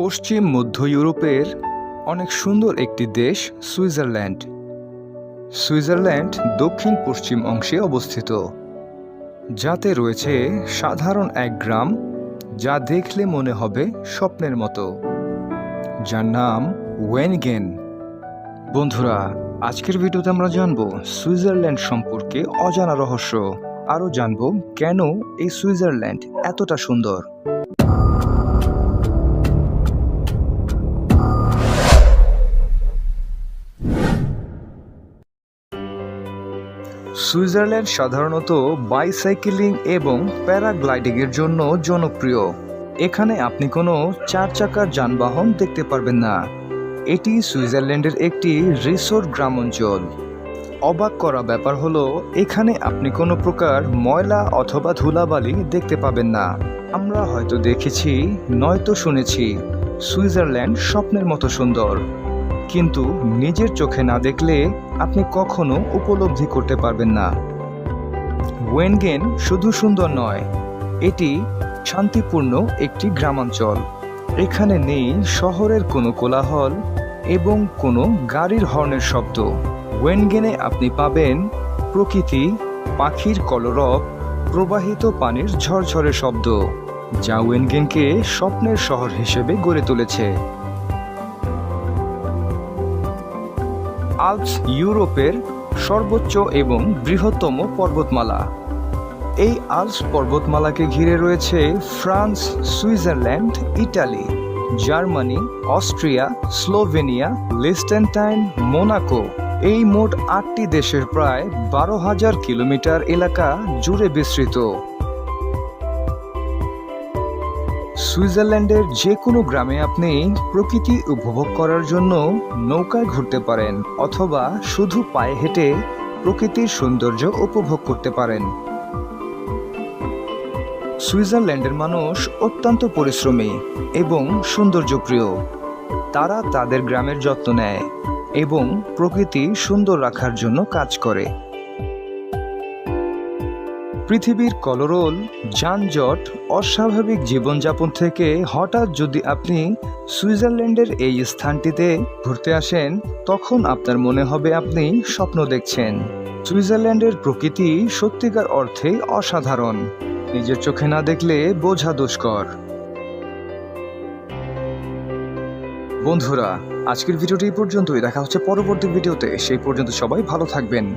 পশ্চিম মধ্য ইউরোপের অনেক সুন্দর একটি দেশ সুইজারল্যান্ড। সুইজারল্যান্ড দক্ষিণ পশ্চিম অংশে অবস্থিত, যাতে রয়েছে সাধারণ এক গ্রাম যা দেখলে মনে হবে স্বপ্নের মতো। যার নাম ওয়েনগেন। বন্ধুরা, আজকের ভিডিওতে আমরা জানব সুইজারল্যান্ড সম্পর্কে অজানা রহস্য। আরও জানব কেন এই সুইজারল্যান্ড এতটা সুন্দর। সুইজারল্যান্ড সাধারণত বাইসাইকেলিং এবং প্যারাগ্লাইডিংয়ের জন্য জনপ্রিয়। এখানে আপনি কোনো চার চাকার যানবাহন দেখতে পারবেন না। এটি সুইজারল্যান্ডের একটি রিসোর্ট গ্রামাঞ্চল। অবাক করা ব্যাপার হলো, এখানে আপনি কোনো প্রকার ময়লা অথবা ধুলাবালি দেখতে পাবেন না। আমরা হয়তো দেখেছি, নয়তো শুনেছি, সুইজারল্যান্ড স্বপ্নের মতো সুন্দর। কিন্তু নিজের চোখে না দেখলে আপনি কখনো উপলব্ধি করতে পারবেন না। ওয়েনগেন শুধু সুন্দর নয়, এটি শান্তিপূর্ণ একটি গ্রামাঞ্চল। এখানে নেই শহরের কোনো কোলাহল এবং কোনো গাড়ির হর্নের শব্দ। ওয়েনগেনে আপনি পাবেন প্রকৃতি, পাখির কলরব, প্রবাহিত পানির ঝরঝরে শব্দ, যা ওয়েনগেনকে স্বপ্নের শহর হিসেবে গড়ে তুলেছে। আলপস ইউরোপের সর্বোচ্চ এবং বৃহত্তম পর্বতমালা। এই আলপস পর্বতমালাকে ঘিরে রয়েছে France, Switzerland, Italy, Germany, Austria, Slovenia, Liechtenstein, Monaco. এই মোট আটটি দেশের প্রায় বারো হাজার কিলোমিটার এলাকা জুড়ে বিস্তৃত। সুইজারল্যান্ডের যে কোনো গ্রামে আপনি প্রকৃতি উপভোগ করার জন্য নৌকায় ঘুরতে পারেন, অথবা শুধু পায়ে হেঁটে প্রকৃতির সৌন্দর্য উপভোগ করতে পারেন। সুইজারল্যান্ডের মানুষ অত্যন্ত পরিশ্রমী এবং সৌন্দর্যপ্রিয়। তারা তাদের গ্রামের যত্ন নেয় এবং প্রকৃতি সুন্দর রাখার জন্য কাজ করে। পৃথিবীর কলরোল, যানজট, অস্বাভাবিক জীবনযাপন থেকে হঠাৎ যদি আপনি সুইজারল্যান্ডের এই স্থানটিতে ঘুরতে আসেন, তখন আপনার মনে হবে আপনি স্বপ্ন দেখছেন। সুইজারল্যান্ডের প্রকৃতি সত্যিকার অর্থে অসাধারণ। নিজের চোখে না দেখলে বোঝা দুষ্কর। বন্ধুরা, আজকের ভিডিওটি পর্যন্তই। দেখা হচ্ছে পরবর্তী ভিডিওতে। সেই পর্যন্ত সবাই ভালো থাকবেন।